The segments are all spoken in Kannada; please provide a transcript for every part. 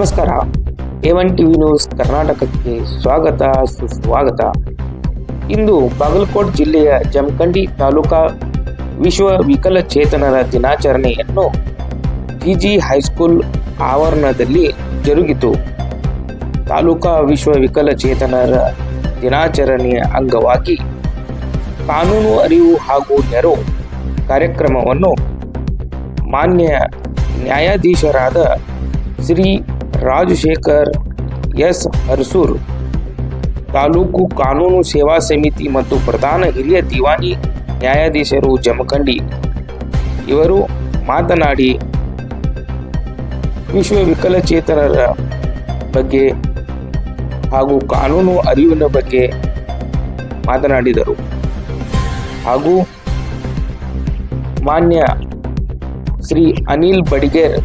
ನಮಸ್ಕಾರ. ಎ ಒನ್ ಟಿವಿ ನ್ಯೂಸ್ ಕರ್ನಾಟಕಕ್ಕೆ ಸ್ವಾಗತ, ಸುಸ್ವಾಗತ. ಇಂದು ಬಾಗಲಕೋಟ್ ಜಿಲ್ಲೆಯ ಜಮಖಂಡಿ ತಾಲೂಕಾ ವಿಶ್ವ ವಿಕಲಚೇತನರ ದಿನಾಚರಣೆಯನ್ನು ಪಿಜಿ ಹೈಸ್ಕೂಲ್ ಆವರಣದಲ್ಲಿ ಜರುಗಿತು. ತಾಲೂಕಾ ವಿಶ್ವ ವಿಕಲಚೇತನರ ದಿನಾಚರಣೆಯ ಅಂಗವಾಗಿ ಕಾನೂನು ಅರಿವು ಹಾಗೂ ನೆರವು ಕಾರ್ಯಕ್ರಮವನ್ನು ಮಾನ್ಯ ನ್ಯಾಯಾಧೀಶರಾದ ಶ್ರೀ ರಾಜಶೇಖರ್ ಎಸ್. ಹರ್ಸೂರ್ ತಾಲೂಕು ಕಾನೂನು ಸೇವಾ ಸಮಿತಿ ಮತ್ತು ಪ್ರಧಾನ ಹಿರಿಯ ದಿವಾನಿ ನ್ಯಾಯಾಧೀಶರು ಜಮಖಂಡಿ. ಇವರು ಮಾತನಾಡಿ ವಿಶ್ವ ವಿಕಲಚೇತನರ ಬಗ್ಗೆ ಹಾಗೂ ಕಾನೂನು ಅರಿವಿನ ಬಗ್ಗೆ ಮಾತನಾಡಿದರು. ಹಾಗೂ ಮಾನ್ಯ ಶ್ರೀ ಅನಿಲ್ ಬಡಿಗೇರ್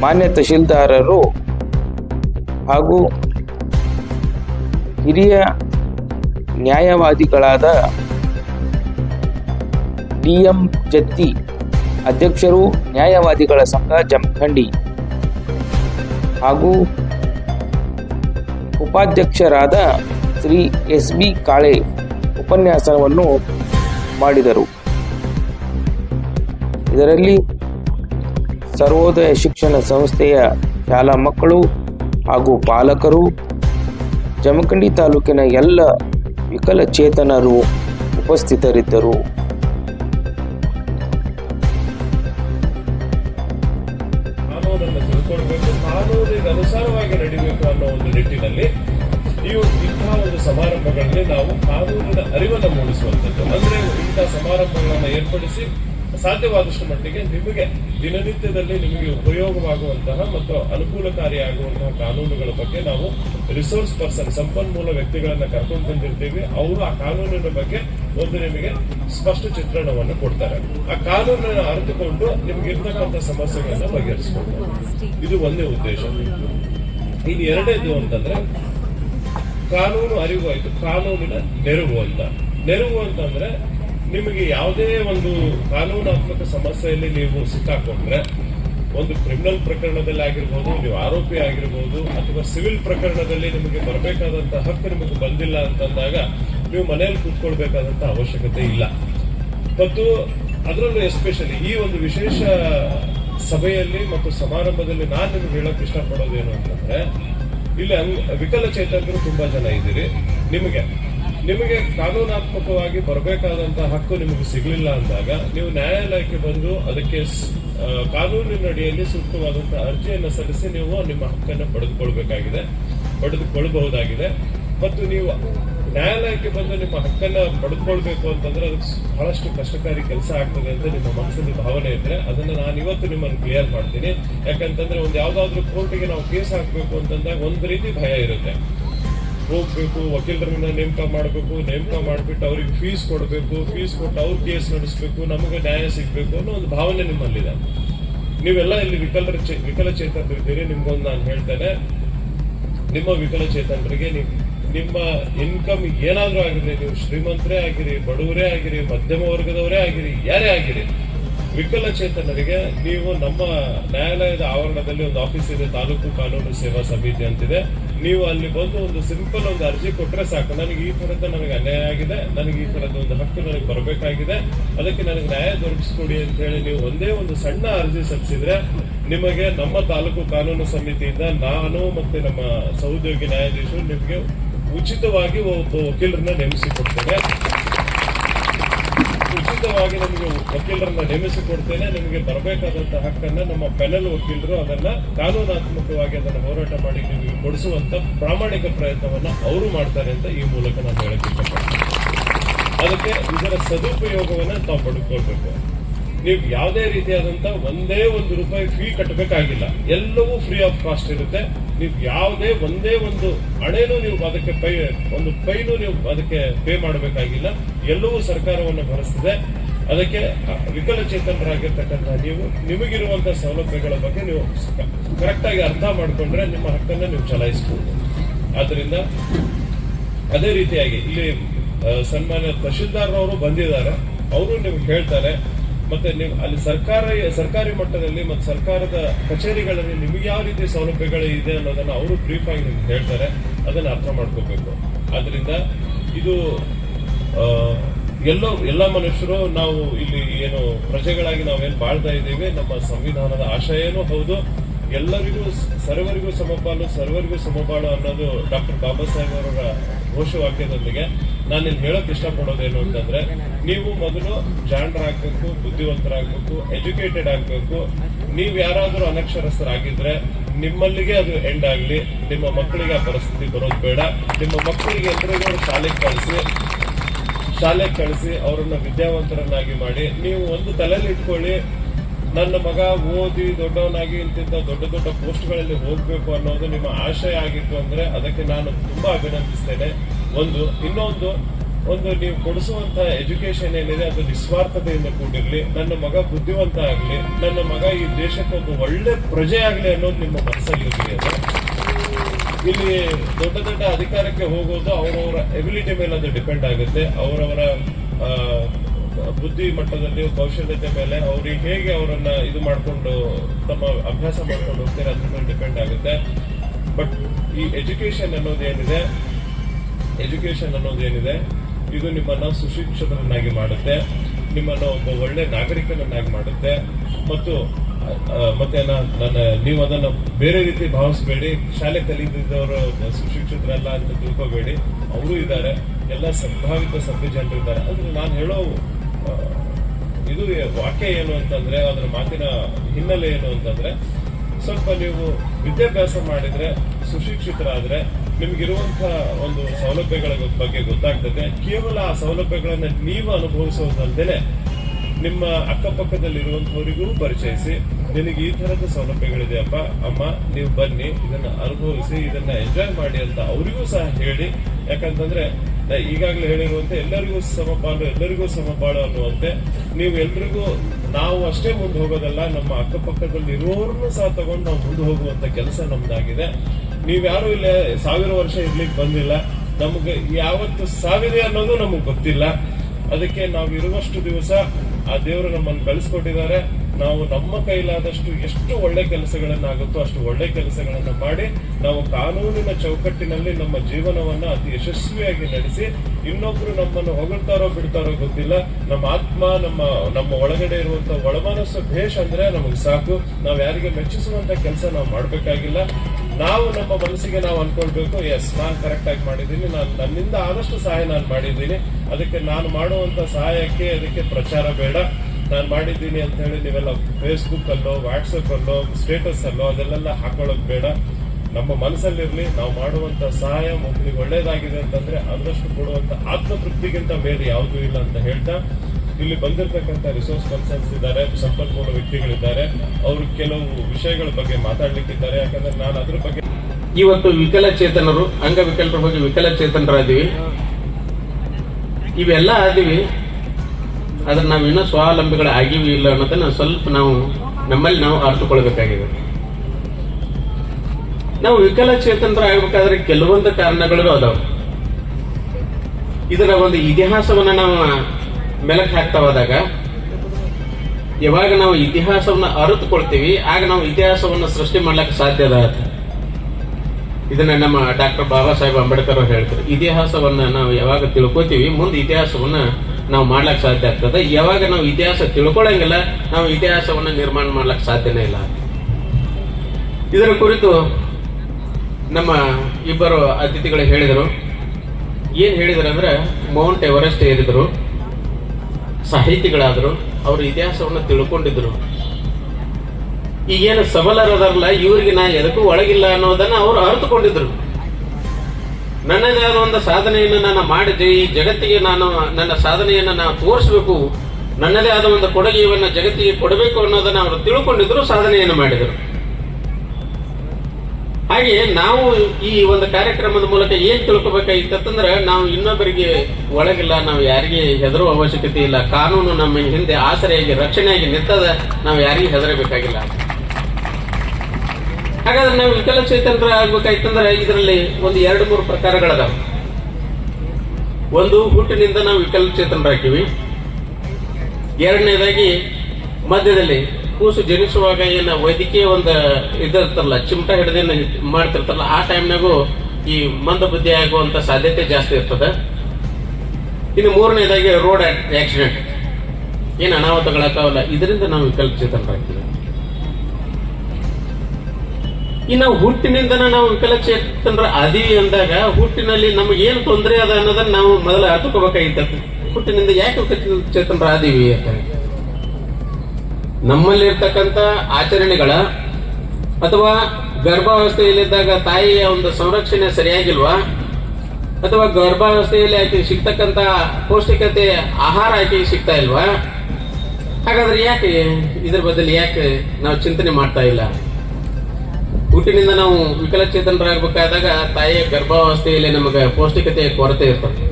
ಮಾನ್ಯ ತಹಶೀಲ್ದಾರರು ಹಾಗೂ ಹಿರಿಯ ನ್ಯಾಯವಾದಿಗಳಾದ ಡಿ ಎಂ ಜತ್ತಿ ಅಧ್ಯಕ್ಷರು ನ್ಯಾಯವಾದಿಗಳ ಸಂಘ ಜಮಖಂಡಿ ಹಾಗೂ ಉಪಾಧ್ಯಕ್ಷರಾದ ಶ್ರೀ ಎಸ್ ಬಿ ಕಾಳೆ ಉಪನ್ಯಾಸವನ್ನು ಮಾಡಿದರು. ಇದರಲ್ಲಿ ಸರ್ವೋದಯ ಶಿಕ್ಷಣ ಸಂಸ್ಥೆಯ ಶಾಲಾ ಮಕ್ಕಳು ಹಾಗೂ ಪಾಲಕರು ಜಮಖಂಡಿ ತಾಲೂಕಿನ ಎಲ್ಲ ವಿಕಲಚೇತನರು ಉಪಸ್ಥಿತರಿದ್ದರು. ಅನ್ನೋ ಒಂದು ನಿಟ್ಟಿನಲ್ಲಿ ಸಮಾರಂಭಗಳಲ್ಲಿ ನಾವು ಕಾನೂನಿನ ಅರಿವನ್ನು ಮೂಡಿಸುವಂಥದ್ದು. ಅಂದ್ರೆ ಇಂತಹ ಸಮಾರಂಭಗಳನ್ನು ಏರ್ಪಡಿಸಿ ಸಾಧ್ಯವಾದಷ್ಟು ಮಟ್ಟಿಗೆ ನಿಮಗೆ ದಿನನಿತ್ಯದಲ್ಲಿ ನಿಮಗೆ ಉಪಯೋಗವಾಗುವಂತಹ ಮತ್ತು ಅನುಕೂಲಕಾರಿಯಾಗುವಂತಹ ಕಾನೂನುಗಳ ಬಗ್ಗೆ ನಾವು ರಿಸೋರ್ಸ್ ಪರ್ಸನ್ ಸಂಪನ್ಮೂಲ ವ್ಯಕ್ತಿಗಳನ್ನ ಕರ್ಕೊಂಡು ಬಂದಿರ್ತೀವಿ. ಅವರು ಆ ಕಾನೂನಿನ ಬಗ್ಗೆ ಒಂದು ನಿಮಗೆ ಸ್ಪಷ್ಟ ಚಿತ್ರಣವನ್ನು ಕೊಡ್ತಾರೆ. ಆ ಕಾನೂನನ್ನು ಅರಿತುಕೊಂಡು ನಿಮ್ಗೆ ಇರ್ತಕ್ಕಂಥ ಸಮಸ್ಯೆಗಳನ್ನ ಬಗೆಹರಿಸಬಹುದು ಇದು ಒಂದೇ ಉದ್ದೇಶ. ಇನ್ನು ಎರಡೇದು ಅಂತಂದ್ರೆ ಕಾನೂನು ಅರಿವು ಆಯ್ತು. ಕಾನೂನಿನ ನೆರವು ಅಂತ. ನೆರವು ಅಂತಂದ್ರೆ ನಿಮಗೆ ಯಾವುದೇ ಒಂದು ಕಾನೂನಾತ್ಮಕ ಸಮಸ್ಯೆಯಲ್ಲಿ ನೀವು ಸಿಕ್ಕಾಕೊಂಡ್ರೆ, ಒಂದು ಕ್ರಿಮಿನಲ್ ಪ್ರಕರಣದಲ್ಲಿ ಆಗಿರ್ಬೋದು, ನೀವು ಆರೋಪಿ ಆಗಿರ್ಬೋದು, ಅಥವಾ ಸಿವಿಲ್ ಪ್ರಕರಣದಲ್ಲಿ ನಿಮಗೆ ಬರಬೇಕಾದಂತಹ ಹಕ್ಕು ನಿಮಗೆ ಬಂದಿಲ್ಲ ಅಂತಂದಾಗ ನೀವು ಮನೆಯಲ್ಲಿ ಕೂತ್ಕೊಳ್ಬೇಕಾದಂತಹ ಅವಶ್ಯಕತೆ ಇಲ್ಲ. ಮತ್ತು ಅದರಲ್ಲೂ ಎಸ್ಪೆಷಲಿ ಈ ಒಂದು ವಿಶೇಷ ಸಭೆಯಲ್ಲಿ ಮತ್ತು ಸಮಾರಂಭದಲ್ಲಿ ನಾನು ನಿಮ್ಗೆ ಹೇಳಕ್ ಇಷ್ಟಪಡೋದೇನು ಅಂತಂದ್ರೆ, ಇಲ್ಲಿ ವಿಕಲಚೇತನರು ತುಂಬಾ ಜನ ಇದ್ದೀರಿ. ನಿಮಗೆ ನಿಮಗೆ ಕಾನೂನಾತ್ಮಕವಾಗಿ ಬರಬೇಕಾದಂತಹ ಹಕ್ಕು ನಿಮಗೆ ಸಿಗಲಿಲ್ಲ ಅಂದಾಗ ನೀವು ನ್ಯಾಯಾಲಯಕ್ಕೆ ಬಂದು ಅದಕ್ಕೆ ಸ್- ಆ, ಕಾನೂನಿನ ಅಡಿಯಲ್ಲಿ ಸೂಕ್ತವಾದಂತಹ ಅರ್ಜಿಯನ್ನು ಸಲ್ಲಿಸಿ ನೀವು ನಿಮ್ಮ ಹಕ್ಕನ್ನು ಪಡೆದುಕೊಳ್ಬೇಕಾಗಿದೆ ಪಡೆದುಕೊಳ್ಳಬಹುದಾಗಿದೆ ಮತ್ತು ನೀವು ನ್ಯಾಯಾಲಯಕ್ಕೆ ಬಂದು ನಿಮ್ಮ ಹಕ್ಕನ್ನ ಪಡೆದುಕೊಳ್ಬೇಕು ಅಂತಂದ್ರೆ ಅದಕ್ಕೆ ಬಹಳಷ್ಟು ಕಷ್ಟಕಾರಿ ಕೆಲಸ ಆಗ್ತದೆ ಅಂತ ನಿಮ್ಮ ಮನಸ್ಸಲ್ಲಿ ಭಾವನೆ ಇದ್ರೆ ಅದನ್ನ ನಾನು ಇವತ್ತು ನಿಮ್ಮನ್ನು ಕ್ಲಿಯರ್ ಮಾಡ್ತೀನಿ. ಯಾಕಂತಂದ್ರೆ ಒಂದು ಯಾವ್ದಾದ್ರು ಕೋರ್ಟಿಗೆ ನಾವು ಕೇಸ್ ಹಾಕಬೇಕು ಅಂತಂದಾಗ ಒಂದು ರೀತಿ ಭಯ ಇರುತ್ತೆ. ಹೋಗ್ಬೇಕು, ವಕೀಲರನ್ನ ನೇಮಕ ಮಾಡಬೇಕು, ನೇಮಕ ಮಾಡಿಬಿಟ್ಟು ಅವ್ರಿಗೆ ಫೀಸ್ ಕೊಡಬೇಕು ಫೀಸ್ ಕೊಟ್ಟು ಅವ್ರ ಕೇಸ್ ನಡೆಸಬೇಕು, ನಮಗೆ ನ್ಯಾಯ ಸಿಗಬೇಕು ಅನ್ನೋ ಒಂದು ಭಾವನೆ ನಿಮ್ಮಲ್ಲಿದೆ. ನೀವೆಲ್ಲ ಇಲ್ಲಿ ವಿಕಲರ ವಿಕಲಚೇತನರಿದ್ದೀರಿ ನಿಮ್ಗೊಂದು ನಾನು ಹೇಳ್ತೇನೆ. ನಿಮ್ಮ ವಿಕಲಚೇತನರಿಗೆ ನಿಮ್- ನಿಮ್ಮ ಇನ್ಕಮ್ ಏನಾದರೂ ಆಗಿರಲಿ, ನೀವು ಶ್ರೀಮಂತರೇ ಆಗಿರಿ, ಬಡವರೇ ಆಗಿರಿ, ಮಧ್ಯಮ ವರ್ಗದವರೇ ಆಗಿರಿ, ಯಾರೇ ಆಗಿರಿ ವಿಕಲಚೇತನರಿಗೆ ನೀವು ನಮ್ಮ ನ್ಯಾಯಾಲಯದ ಆವರಣದಲ್ಲಿ ಒಂದು ಆಫೀಸ್ ಇದೆ, ತಾಲೂಕು ಕಾನೂನು ಸೇವಾ ಸಮಿತಿ ಅಂತಿದೆ. ನೀವು ಅಲ್ಲಿ ಬಂದು ಒಂದು ಸಿಂಪಲ್ ಒಂದು ಅರ್ಜಿ ಕೊಟ್ಟರೆ ಸಾಕು. ನನಗೆ ಈ ಥರದ ನನಗೆ ಅನ್ಯಾಯ ಆಗಿದೆ. ನನಗೆ ಈ ಥರದ ಒಂದು ಹಕ್ಕು ನನಗೆ ಬರಬೇಕಾಗಿದೆ. ಅದಕ್ಕೆ ನನಗೆ ನ್ಯಾಯ ದೊರಕಿಸ್ಕೊಡಿ ಅಂತ ಹೇಳಿ ನೀವು ಒಂದೇ ಒಂದು ಸಣ್ಣ ಅರ್ಜಿ ಸಲ್ಲಿಸಿದ್ರೆ ನಿಮಗೆ ನಮ್ಮ ತಾಲೂಕು ಕಾನೂನು ಸಮಿತಿಯಿಂದ ನಾನು ಮತ್ತೆ ನಮ್ಮ ಸಹೋದ್ಯೋಗಿ ನ್ಯಾಯಾಧೀಶರು ನಿಮಗೆ ಉಚಿತವಾಗಿ ಒಬ್ಬ ವಕೀಲರನ್ನ ನೇಮಿಸಿ ಕೊಡ್ತೇನೆ ನಿಮಗೆ ವಕೀಲರನ್ನ ನೇಮಿಸಿ ಕೊಡ್ತೇನೆ. ನಿಮಗೆ ಬರಬೇಕಾದಂತಹ ಹಕ್ಕನ್ನ ನಮ್ಮ ಪೆನಲ್ ವಕೀಲರು ಅದನ್ನ ಕಾನೂನಾತ್ಮಕವಾಗಿ ಅದನ್ನ ಹೋರಾಟ ಮಾಡಿ ನಿಮಗೆ ಕೊಡಿಸುವಂತ ಪ್ರಾಮಾಣಿಕ ಪ್ರಯತ್ನವನ್ನ ಅವರು ಮಾಡ್ತಾರೆ ಅಂತ ಈ ಮೂಲಕ ನಾನು ಹೇಳಕ್ ಇಷ್ಟಪಡ್ತೀನಿ. ಅದಕ್ಕೆ ಇದರ ಸದುಪಯೋಗವನ್ನ ತಾವು ಪಡ್ಕೊಳ್ಬೇಕು. ನೀವು ಯಾವುದೇ ರೀತಿಯಾದಂತ ಒಂದೇ ಒಂದು ರೂಪಾಯಿ ಫೀ ಕಟ್ಟಬೇಕಾಗಿಲ್ಲ ಎಲ್ಲವೂ ಫ್ರೀ ಆಫ್ ಕಾಸ್ಟ್ ಇರುತ್ತೆ. ನೀವು ಯಾವುದೇ ಒಂದೇ ಒಂದು ಹಣೆನೂ ನೀವು ಅದಕ್ಕೆ ಪೈ, ಒಂದು ಪೈನು ನೀವು ಅದಕ್ಕೆ ಪೇ ಮಾಡಬೇಕಾಗಿಲ್ಲ. ಎಲ್ಲವೂ ಸರ್ಕಾರವನ್ನು ಭರಿಸ್ತಿದೆ. ಅದಕ್ಕೆ ವಿಕಲಚೇತನರಾಗಿರ್ತಕ್ಕಂಥ ನೀವು, ನಿಮಗಿರುವಂತಹ ಸೌಲಭ್ಯಗಳ ಬಗ್ಗೆ ನೀವು ಕರೆಕ್ಟ್ ಆಗಿ ಅರ್ಥ ಮಾಡಿಕೊಂಡ್ರೆ ನಿಮ್ಮ ಹಕ್ಕನ್ನ ನೀವು ಚಲಾಯಿಸಬಹುದು. ಆದ್ರಿಂದ ಅದೇ ರೀತಿಯಾಗಿ ಇಲ್ಲಿ ಸನ್ಮಾನ್ಯ ತಹಶೀಲ್ದಾರ್ನವರು ಬಂದಿದ್ದಾರೆ. ಅವರು ನಿಮ್ಗೆ ಹೇಳ್ತಾರೆ, ಮತ್ತೆ ನೀವು ಅಲ್ಲಿ ಸರ್ಕಾರ, ಸರ್ಕಾರಿ ಮಟ್ಟದಲ್ಲಿ ಮತ್ತು ಸರ್ಕಾರದ ಕಚೇರಿಗಳಲ್ಲಿ ನಿಮಗೆ ಯಾವ ರೀತಿ ಸೌಲಭ್ಯಗಳು ಇದೆ ಅನ್ನೋದನ್ನ ಅವರು ಬ್ರೀಫ್ ಆಗಿ ನಿಮ್ಗೆ ಹೇಳ್ತಾರೆ. ಅದನ್ನ ಅರ್ಥ ಮಾಡ್ಕೋಬೇಕು. ಆದ್ರಿಂದ ಇದು ಎಲ್ಲೋ, ಎಲ್ಲ ಮನುಷ್ಯರು ನಾವು ಇಲ್ಲಿ ಏನು ಪ್ರಜೆಗಳಾಗಿ ನಾವೇನು ಬಾಳ್ತಾ ಇದ್ದೀವಿ, ನಮ್ಮ ಸಂವಿಧಾನದ ಆಶಯನೂ ಹೌದು. ಎಲ್ಲರಿಗೂ ಸರ್ವರಿಗೂ ಸಮಪಾಲು, ಸರ್ವರಿಗೂ ಸಮಬಾಳು ಅನ್ನೋದು ಡಾಕ್ಟರ್ ಬಾಬಾ ಸಾಹೇಬ್ ಅವರ ಘೋಷವಾಕ್ಯದೊಂದಿಗೆ. ನಾನು ಇಲ್ಲಿ ಹೇಳಕ್ ಇಷ್ಟಪಡೋದೇನು ಅಂತಂದ್ರೆ, ನೀವು ಮೊದಲು ಜಾಣರಾಗಬೇಕು ಬುದ್ಧಿವಂತರಾಗಬೇಕು, ಎಜುಕೇಟೆಡ್ ಆಗಬೇಕು. ನೀವು ಯಾರಾದರೂ ಅನಕ್ಷರಸ್ಥರಾಗಿದ್ರೆ ನಿಮ್ಮಲ್ಲಿಗೆ ಅದು ಎಂಡ್ ಆಗಲಿ. ನಿಮ್ಮ ಮಕ್ಕಳಿಗೆ ಆ ಪರಿಸ್ಥಿತಿ ಬರೋದು ಬೇಡ. ನಿಮ್ಮ ಮಕ್ಕಳಿಗೆ ಎಲ್ರಿಗೂ ಶಾಲೆಗೆ ಕಳಿಸಿ. ಶಾಲೆಗೆ ಕಳಿಸಿ ಅವರನ್ನ ವಿದ್ಯಾವಂತರನ್ನಾಗಿ ಮಾಡಿ, ನೀವು ಒಂದು ತಲೆಯಲ್ಲಿ ಇಟ್ಕೊಳ್ಳಿ, ನನ್ನ ಮಗ ಓದಿ ದೊಡ್ಡವನಾಗಿ ಇಂತಿಂತ ದೊಡ್ಡ ದೊಡ್ಡ ಪೋಸ್ಟ್ಗಳಲ್ಲಿ ಹೋಗ್ಬೇಕು ಅನ್ನೋದು ನಿಮ್ಮ ಆಶಯ ಆಗಿತ್ತು ಅಂದ್ರೆ ಅದಕ್ಕೆ ನಾನು ತುಂಬಾ ಅಭಿನಂದಿಸ್ತೇನೆ. ಒಂದು, ಇನ್ನೊಂದು, ಒಂದು ನೀವು ಕೊಡಿಸುವಂತ ಎಜುಕೇಶನ್ ಏನಿದೆ ಅದು ನಿಸ್ವಾರ್ಥತೆಯಿಂದ ಕೂಡಿರ್ಲಿ, ನನ್ನ ಮಗ ಬುದ್ಧಿವಂತ ಆಗ್ಲಿ, ನನ್ನ ಮಗ ಈ ದೇಶಕ್ಕೆ ಒಂದು ಒಳ್ಳೆ ಪ್ರಜೆ ಆಗ್ಲಿ ಅನ್ನೋದು ನಿಮ್ಮ ಮನಸ್ಸಲ್ಲಿ ಇಲ್ಲಿ ದೊಡ್ಡ ದೊಡ್ಡ ಅಧಿಕಾರಕ್ಕೆ ಹೋಗೋದು ಅವರವರ ಎಬಿಲಿಟಿ ಮೇಲೆ ಅದು ಡಿಪೆಂಡ್ ಆಗುತ್ತೆ. ಅವರವರ ಬುದ್ಧಿ ಮಟ್ಟದಲ್ಲಿ ಕೌಶಲ್ಯತೆ ಮೇಲೆ ಅವ್ರಿಗೆ ಹೇಗೆ ಅವರನ್ನ ಇದು ಮಾಡಿಕೊಂಡು, ತಮ್ಮ ಅಭ್ಯಾಸ ಮಾಡ್ಕೊಂಡು ಹೋಗ್ತಾರೆ, ಅದ್ರ ಮೇಲೆ ಡಿಪೆಂಡ್ ಆಗುತ್ತೆ. ಬಟ್ ಈ ಎಜುಕೇಶನ್ ಅನ್ನೋದೇನಿದೆ ಎಜುಕೇಶನ್ ಅನ್ನೋದೇನಿದೆ ಇದು ನಿಮ್ಮನ್ನು ಸುಶಿಕ್ಷಿತರನ್ನಾಗಿ ಮಾಡುತ್ತೆ. ನಿಮ್ಮನ್ನು ಒಬ್ಬ ಒಳ್ಳೆ ನಾಗರಿಕನನ್ನಾಗಿ ಮಾಡುತ್ತೆ. ಮತ್ತು ಮತ್ತೆ ನನ್ನ ನೀವು ಅದನ್ನ ಬೇರೆ ರೀತಿ ಭಾವಿಸಬೇಡಿ. ಶಾಲೆ ಕಲಿತಿದ್ದವರು ಸುಶಿಕ್ಷಿತರಲ್ಲ ಅಂತ ತಿಳ್ಕೋಬೇಡಿ. ಅವರು ಇದ್ದಾರೆ. ಎಲ್ಲ ಸಂಭಾವಿತ ಸಭೆ ಜನರು ಇದ್ದಾರೆ. ಅಂದ್ರೆ ನಾನು ಹೇಳೋ ಇದು ವಾಕ್ಯ ಏನು ಅಂತಂದ್ರೆ, ಅದರ ಮಾತಿನ ಹಿನ್ನೆಲೆ ಏನು ಅಂತಂದ್ರೆ, ಸ್ವಲ್ಪ ನೀವು ವಿದ್ಯಾಭ್ಯಾಸ ಮಾಡಿದ್ರೆ, ಸುಶಿಕ್ಷಿತರಾದ್ರೆ ನಿಮ್ಗಿರುವಂತಹ ಒಂದು ಸೌಲಭ್ಯಗಳ ಬಗ್ಗೆ ಗೊತ್ತಾಗ್ತದೆ. ಕೇವಲ ಆ ಸೌಲಭ್ಯಗಳನ್ನ ನೀವು ಅನುಭವಿಸೋದಲ್ದೇನೆ ನಿಮ್ಮ ಅಕ್ಕಪಕ್ಕದಲ್ಲಿರುವಂತವರಿಗೂ ಪರಿಚಯಿಸಿ ನಿನಗೆ ಈ ತರದ ಸೌಲಭ್ಯಗಳಿದೆಯಪ್ಪ ಅಮ್ಮ, ನೀವು ಬನ್ನಿ, ಇದನ್ನ ಅನುಭವಿಸಿ, ಇದನ್ನ ಎಂಜಾಯ್ ಮಾಡಿ ಅಂತ ಅವರಿಗೂ ಸಹ ಹೇಳಿ. ಯಾಕಂತಂದ್ರೆ ಈಗಾಗಲೇ ಹೇಳಿರುವಂತೆ ಎಲ್ಲರಿಗೂ ಸಮಪಾಲು ಎಲ್ಲರಿಗೂ ಸಮಪಾಲು ಅನ್ನುವಂತೆ ನೀವು ಎಲ್ರಿಗೂ ನಾವು ಅಷ್ಟೇ ಮುಂದೆ ಹೋಗೋದಲ್ಲ, ನಮ್ಮ ಅಕ್ಕಪಕ್ಕದಲ್ಲಿ ಇರುವವರನ್ನು ಸಹ ತಗೊಂಡು ನಾವು ಮುಂದೆ ಹೋಗುವಂತ ಕೆಲಸ ನಮ್ದಾಗಿದೆ. ನೀವ್ಯಾರು ಇಲ್ಲೇ ಸಾವಿರ ವರ್ಷ ಇರ್ಲಿಕ್ಕೆ ಬಂದಿಲ್ಲ. ನಮಗೆ ಯಾವತ್ತು ಸಾವಿರ ಅನ್ನೋದು ನಮಗೆ ಗೊತ್ತಿಲ್ಲ. ಅದಕ್ಕೆ ನಾವು ಇರುವಷ್ಟು ದಿವಸ ಆ ದೇವರು ನಮ್ಮನ್ನು ಕಳಿಸ್ಕೊಟ್ಟಿದ್ದಾರೆ ನಾವು ನಮ್ಮ ಕೈಲಾದಷ್ಟು ಎಷ್ಟು ಒಳ್ಳೆ ಕೆಲಸಗಳನ್ನಾಗುತ್ತೋ ಅಷ್ಟು ಒಳ್ಳೆ ಕೆಲಸಗಳನ್ನು ಮಾಡಿ ನಾವು ಕಾನೂನಿನ ಚೌಕಟ್ಟಿನಲ್ಲಿ ನಮ್ಮ ಜೀವನವನ್ನ ಅತಿ ಯಶಸ್ವಿಯಾಗಿ ನಡೆಸಿ ಇನ್ನೊಬ್ರು ನಮ್ಮನ್ನು ಹೊಗಳ್ತಾರೋ ಬಿಡ್ತಾರೋ ಗೊತ್ತಿಲ್ಲ. ನಮ್ಮ ಆತ್ಮ, ನಮ್ಮ ನಮ್ಮ ಒಳಗಡೆ ಇರುವಂತ ಒಳಮನಸ್ಸು ಭೇಷ್ ಅಂದ್ರೆ ನಮಗೆ ಸಾಕು. ನಾವು ಯಾರಿಗೆ ಮೆಚ್ಚಿಸುವಂತ ಕೆಲಸ ನಾವು ಮಾಡಬೇಕಾಗಿಲ್ಲ. ನಾವು ನಮ್ಮ ಮನಸ್ಸಿಗೆ ನಾವು ಅನ್ಕೊಳ್ಬೇಕು ಎಸ್ ನಾನು ಕರೆಕ್ಟ್ ಆಗಿ ಮಾಡಿದ್ದೀನಿ. ನಾನು ನನ್ನಿಂದ ಆದಷ್ಟು ಸಹಾಯ ನಾನು ಮಾಡಿದ್ದೀನಿ. ಅದಕ್ಕೆ ನಾನು ಮಾಡುವಂತ ಸಹಾಯಕ್ಕೆ, ಅದಕ್ಕೆ ಪ್ರಚಾರ ಬೇಡ. ನಾನು ಮಾಡಿದ್ದೀನಿ ಅಂತ ಹೇಳಿ ನೀವೆಲ್ಲ ಫೇಸ್ಬುಕ್ ಅಲ್ಲೋ ವಾಟ್ಸಪ್ ಅಲ್ಲೋ ಸ್ಟೇಟಸ್ ಅಲ್ಲೋ ಅದೆಲ್ಲ ಹಾಕೊಳ್ಳೋದು ಬೇಡ. ನಮ್ಮ ಮನಸ್ಸಲ್ಲಿರ್ಲಿ ನಾವು ಮಾಡುವಂತ ಸಹಾಯ ಒಬ್ಬರಿಗೆ ಒಳ್ಳೇದಾಗಿದೆ ಅಂತಂದ್ರೆ ಅದರಷ್ಟು ಕೊಡುವಂತ ಆತ್ಮತೃಪ್ತಿಗಿಂತ ಬೇರೆ ಯಾವುದೂ ಇಲ್ಲ ಅಂತ ಹೇಳ್ತಾ, ಇಲ್ಲಿ ಬಂದಿರತಕ್ಕಂಥ ರಿಸೋರ್ಸ್ ಪರ್ಸನ್ಸ್ ಇದ್ದಾರೆ, ಸಂಪನ್ಮೂಲ ವ್ಯಕ್ತಿಗಳಿದ್ದಾರೆ. ಅವರು ಕೆಲವು ವಿಷಯಗಳ ಬಗ್ಗೆ ಮಾತಾಡ್ಲಿಕ್ಕಿದ್ದಾರೆ. ಯಾಕಂದ್ರೆ ನಾನು ಅದ್ರ ಬಗ್ಗೆ ಇವತ್ತು ವಿಕಲಚೇತನರು, ಅಂಗವಿಕಲರ ಬಗ್ಗೆ ವಿಕಲಚೇತನರಾದೀವಿ. ಇವೆಲ್ಲ ಆದಿವಿ ಆದ್ರೆ ನಾವು ಇನ್ನೂ ಸ್ವಾವಲಂಬಿಗಳು ಆಗಿವಿ ಇಲ್ಲ ಅನ್ನೋದನ್ನ ಸ್ವಲ್ಪ ನಾವು ನಮ್ಮಲ್ಲಿ ನಾವು ಅರ್ಥಕೊಳ್ಬೇಕಾಗಿದೆ ನಾವು ವಿಕಲಚೇತನರು ಆಗ್ಬೇಕಾದ್ರೆ ಕೆಲವೊಂದು ಕಾರಣಗಳು ಅದಾವ. ಇದರ ಒಂದು ಇತಿಹಾಸವನ್ನ ನಾವು ಮೆಲಕ್ ಹಾಕ್ತಾ ಹೋದಾಗ ಯಾವಾಗ ನಾವು ಇತಿಹಾಸವನ್ನ ಅರಿತುಕೊಳ್ತೀವಿ, ಆಗ ನಾವು ಇತಿಹಾಸವನ್ನ ಸೃಷ್ಟಿ ಮಾಡ್ಲಿಕ್ಕೆ ಸಾಧ್ಯ ಅದ. ಇದನ್ನ ನಮ್ಮ ಡಾಕ್ಟರ್ ಬಾಬಾ ಸಾಹೇಬ್ ಅಂಬೇಡ್ಕರ್ ಅವರು ಹೇಳ್ತಾರೆ. ಇತಿಹಾಸವನ್ನ ನಾವು ಯಾವಾಗ ತಿಳ್ಕೊತೀವಿ, ಮುಂದೆ ಇತಿಹಾಸವನ್ನ ನಾವು ಮಾಡ್ಲಕ್ ಸಾಧ್ಯ ಆಗ್ತದೆ? ಯಾವಾಗ ನಾವು ಇತಿಹಾಸ ತಿಳ್ಕೊಳಂಗಿಲ್ಲ, ನಾವು ಇತಿಹಾಸವನ್ನ ನಿರ್ಮಾಣ ಮಾಡ್ಲಕ್ ಸಾಧ್ಯನೇ ಇಲ್ಲ. ಇದರ ಕುರಿತು ನಮ್ಮ ಇಬ್ಬರು ಅತಿಥಿಗಳು ಹೇಳಿದರು. ಏನ್ ಹೇಳಿದ್ರು ಅಂದ್ರೆ ಮೌಂಟ್ ಎವರೆಸ್ಟ್ ಏರಿದ್ರು, ಸಾಹಿತಿಗಳಾದ್ರು, ಅವರು ಇತಿಹಾಸವನ್ನ ತಿಳ್ಕೊಂಡಿದ್ರು. ಈಗೇನು ಸಬಲರದಾರಲ್ಲ ಇವ್ರಿಗೆ ನಾ ಎದಕ್ಕೂ ಒಳಗಿಲ್ಲ ಅನ್ನೋದನ್ನ ಅವರು ಅರ್ಥಕೊಂಡಿದ್ರು ನನ್ನದೇ ಆದ ಒಂದು ಸಾಧನೆಯನ್ನು ನಾನು ಮಾಡಿದೆ, ಈ ಜಗತ್ತಿಗೆ ನಾನು ನನ್ನ ಸಾಧನೆಯನ್ನು ನಾನು ತೋರಿಸಬೇಕು ನನ್ನದೇ ಆದ ಒಂದು ಕೊಡುಗೆಯನ್ನು ಜಗತ್ತಿಗೆ ಕೊಡಬೇಕು ಅನ್ನೋದನ್ನ ಅವರು ತಿಳ್ಕೊಂಡಿದ್ರು, ಸಾಧನೆಯನ್ನು ಮಾಡಿದರು. ಹಾಗೆ ನಾವು ಈ ಒಂದು ಕಾರ್ಯಕ್ರಮದ ಮೂಲಕ ಏನ್ ತಿಳ್ಕೊಬೇಕಾಗಿತ್ತಂದ್ರೆ ನಾವು ಇನ್ನೊಬ್ಬರಿಗೆ ಒಳಗಿಲ್ಲ, ನಾವು ಯಾರಿಗೆ ಹೆದರುವ ಅವಶ್ಯಕತೆ ಇಲ್ಲ, ಕಾನೂನು ನಮ್ಮ ಹಿಂದೆ ಆಸರೆಯಾಗಿ, ರಕ್ಷಣೆಯಾಗಿ ನಿಂತದ, ನಾವು ಯಾರಿಗೆ ಹೆದರಬೇಕಾಗಿಲ್ಲ. ಹಾಗಾದ್ರೆ ನಾವು ವಿಕಲಚೇತನರ ಆಗ್ಬೇಕಾಯ್ತಂದ್ರೆ ಇದರಲ್ಲಿ ಒಂದು ಎರಡು ಮೂರು ಪ್ರಕಾರಗಳದಾವ. ಒಂದು ಹುಟ್ಟಿನಿಂದ ನಾವು ವಿಕಲಚೇತನರಾಗ್ತೀವಿ ಎರಡನೇದಾಗಿ ಮಧ್ಯದಲ್ಲಿ ಕೂಸು ಜನಿಸುವಾಗ ಏನು ವೈದ್ಯಕೀಯ ಒಂದು ಇದಿರ್ತಾರಲ್ಲ, ಚಿಮಟ ಹಿಡಿದೇನು ಮಾಡ್ತಿರ್ತಾರಲ್ಲ, ಆ ಟೈಮ್ನಾಗೂ ಈ ಮಂದ ಬುದ್ಧಿ ಆಗುವಂತ ಸಾಧ್ಯತೆ ಜಾಸ್ತಿ ಇರ್ತದೆ. ಇನ್ನು ಮೂರನೇದಾಗಿ ರೋಡ್ ಆಕ್ಸಿಡೆಂಟ್. ಏನು ಅನಾಹುತಗಳಾಗ್ತಾವಲ್ಲ, ಇದರಿಂದ ನಾವು ವಿಕಲಚೇತನರಾಗ್ತೀವಿ ಇನ್ನು ಹುಟ್ಟಿನಿಂದ ನಾವು ವಿಕಲಚೇತನರ ಅದೀವಿ ಅಂದಾಗ ಹುಟ್ಟಿನಲ್ಲಿ ನಮಗೆ ಏನು ತೊಂದರೆ ಅದ ಅನ್ನೋದನ್ನ ನಾವು ಮೊದಲು ಅರ್ಥಕೋಬೇಕಾಗಿತ್ತು ಹುಟ್ಟಿನಿಂದ ಯಾಕೆ ವಿಕಲಚೇತನರ ಆದೀವಿ ಅಂತ ನಮ್ಮಲ್ಲಿ ಇರ್ತಕ್ಕಂಥ ಆಚರಣೆಗಳ ಅಥವಾ ಗರ್ಭಾವಸ್ಥೆಯಲ್ಲಿದ್ದಾಗ ತಾಯಿಯ ಒಂದು ಸಂರಕ್ಷಣೆ ಸರಿಯಾಗಿಲ್ವಾ? ಅಥವಾ ಗರ್ಭಾವಸ್ಥೆಯಲ್ಲಿ ಆಕೆ ಸಿಗ್ತಕ್ಕಂತ ಪೌಷ್ಟಿಕತೆ ಆಹಾರ ಆಕೆ ಸಿಗ್ತಾ ಇಲ್ವಾ? ಹಾಗಾದ್ರೆ ಯಾಕೆ? ಇದ್ರ ಬದಲು ಯಾಕೆ ನಾವು ಚಿಂತನೆ ಮಾಡ್ತಾ ಇಲ್ಲ? ಹುಟ್ಟಿನಿಂದ ನಾವು ವಿಕಲಚೇತನರಾಗಬೇಕಾದಾಗ ತಾಯಿಯ ಗರ್ಭಾವಸ್ಥೆಯಲ್ಲಿ ನಮಗೆ ಪೌಷ್ಟಿಕತೆಯ ಕೊರತೆ ಇರ್ತದೆ.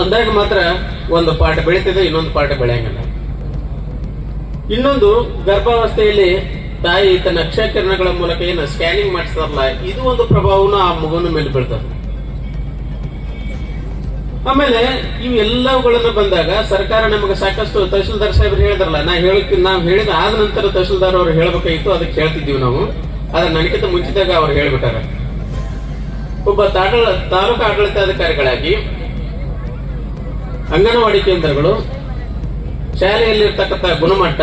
ಅಂದಾಗ ಮಾತ್ರ ಒಂದು ಪಾಠ ಬೆಳೀತದೆ, ಇನ್ನೊಂದು ಪಾಠ ಬೆಳೆಯಂಗಿಲ್ಲ. ಇನ್ನೊಂದು ಗರ್ಭಾವಸ್ಥೆಯಲ್ಲಿ ತಾಯಿ ತನ್ನ ಅಕ್ಷಕಿರಣಗಳ ಮೂಲಕ ಏನು ಸ್ಕ್ಯಾನಿಂಗ್ ಮಾಡಿಸ್ತಾರಲ್ಲ, ಇದು ಒಂದು ಪ್ರಭಾವನ ಆ ಮಗುವಿನ ಮೇಲೆ ಬೀಳ್ತದೆ. ಆಮೇಲೆ ಇವೆಲ್ಲವುಗಳನ್ನು ಬಂದಾಗ ಸರ್ಕಾರ ನಮಗೆ ಸಾಕಷ್ಟು ತಹಶೀಲ್ದಾರ್ ಸಾಹೇಬ್ರು ಹೇಳಿದ್ರಲ್ಲ, ನಾ ಹೇಳಕ್ಕೆ ನಾವು ಹೇಳಿದ ಆದ ನಂತರ ತಹಶೀಲ್ದಾರ್ ಅವರು ಹೇಳ್ಬೇಕಾಗಿತ್ತು, ಅದಕ್ಕೆ ಹೇಳ್ತಿದ್ದೀವಿ ನಾವು. ಆದ್ರೆ ನನಗಿಂತ ಮುಂಚಿದಾಗ ಅವ್ರು ಹೇಳ್ಬಿಟ್ಟಾರ. ಒಬ್ಬ ತಾಡಳ, ತಾಲೂಕು ಆಡಳಿತಾಧಿಕಾರಿಗಳಾಗಿ ಅಂಗನವಾಡಿ ಕೇಂದ್ರಗಳು, ಶಾಲೆಯಲ್ಲಿರ್ತಕ್ಕಂಥ ಗುಣಮಟ್ಟ,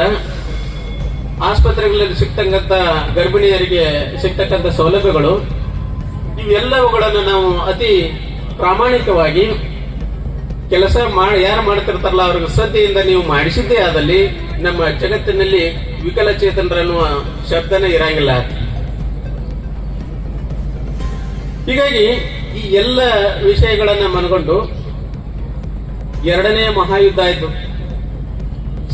ಆಸ್ಪತ್ರೆಗಳಲ್ಲಿ ಸಿಗ್ತಕ್ಕಂಥ ಗರ್ಭಿಣಿಯರಿಗೆ ಸಿಗ್ತಕ್ಕಂಥ ಸೌಲಭ್ಯಗಳು, ಇವೆಲ್ಲವುಗಳನ್ನು ನಾವು ಅತಿ ಪ್ರಾಮಾಣಿಕವಾಗಿ ಕೆಲಸ ಮಾಡಿ ಯಾರು ಮಾಡ್ತಿರ್ತಾರಲ್ಲ, ಅವ್ರಿಗೆ ಶ್ರದ್ಧೆಯಿಂದ ನೀವು ಮಾಡಿಸಿದ್ದೇ ಆದಲ್ಲಿ ನಮ್ಮ ಜಗತ್ತಿನಲ್ಲಿ ವಿಕಲಚೇತನರನ್ನುವ ಶಬ್ದನೇ ಇರಂಗಿಲ್ಲ. ಹೀಗಾಗಿ ಈ ಎಲ್ಲ ವಿಷಯಗಳನ್ನ ಮನಗೊಂಡು ಎರಡನೇ ಮಹಾಯುದ್ಧ ಆಯ್ತು.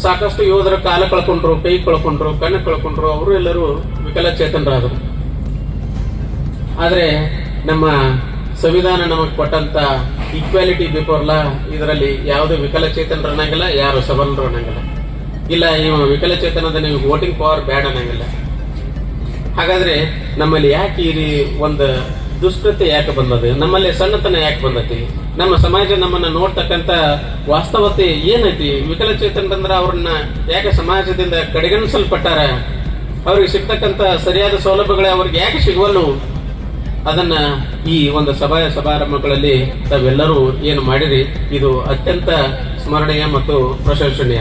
ಸಾಕಷ್ಟು ಯೋಧರ ಕಾಲ ಕಳ್ಕೊಂಡ್ರು, ಕೈ ಕಳ್ಕೊಂಡ್ರು, ಕಣ್ಣು ಕಳ್ಕೊಂಡ್ರು, ಅವರು ಎಲ್ಲರೂ ವಿಕಲಚೇತನರಾದರು. ಆದ್ರೆ ನಮ್ಮ ಸಂವಿಧಾನ ನಮಗೆ ಕೊಟ್ಟಂತ ಈಕ್ವಾಲಿಟಿ ಬಿಫೋರ್ ಲಾ, ಇದರಲ್ಲಿ ಯಾವುದೇ ವಿಕಲಚೇತನರು ಅನ್ನಂಗಿಲ್ಲ, ಯಾರು ಸಬಲರು ಅನ್ನಂಗಿಲ್ಲ. ಇಲ್ಲ ನೀವು ವಿಕಲಚೇತನದ ನೀವು ವೋಟಿಂಗ್ ಪವರ್ ಬ್ಯಾಡ್ ಅನ್ನಂಗಿಲ್ಲ. ಹಾಗಾದ್ರೆ ನಮ್ಮಲ್ಲಿ ಯಾಕೆ ಈ ಒಂದು ದುಷ್ಟತೆ ಯಾಕೆ ಬಂದದ ನಮ್ಮಲ್ಲಿ ಸಣ್ಣತನ ಯಾಕೆ ಬಂದತಿ? ನಮ್ಮ ಸಮಾಜ ನಮ್ಮನ್ನ ನೋಡ್ತಕ್ಕಂತ ವಾಸ್ತವತೆ ಏನೈತಿ? ವಿಕಲಚೇತನರಂದ್ರ ಅವ್ರನ್ನ ಯಾಕೆ ಸಮಾಜದಿಂದ ಕಡೆಗಣಿಸಲ್ಪಟ್ಟಾರ? ಅವ್ರಿಗೆ ಸಿಗ್ತಕ್ಕಂತ ಸರಿಯಾದ ಸೌಲಭ್ಯಗಳು ಅವ್ರಿಗೆ ಯಾಕೆ ಸಿಗುವಲ್ಲು? ಅದನ್ನ ಈ ಒಂದು ಸಭಾ ಸಮಾರಂಭಗಳಲ್ಲಿ ತಾವೆಲ್ಲರೂ ಏನು ಮಾಡಿರಿ? ಇದು ಅತ್ಯಂತ ಸ್ಮರಣೀಯ ಮತ್ತು ಪ್ರಶಂಸನೀಯ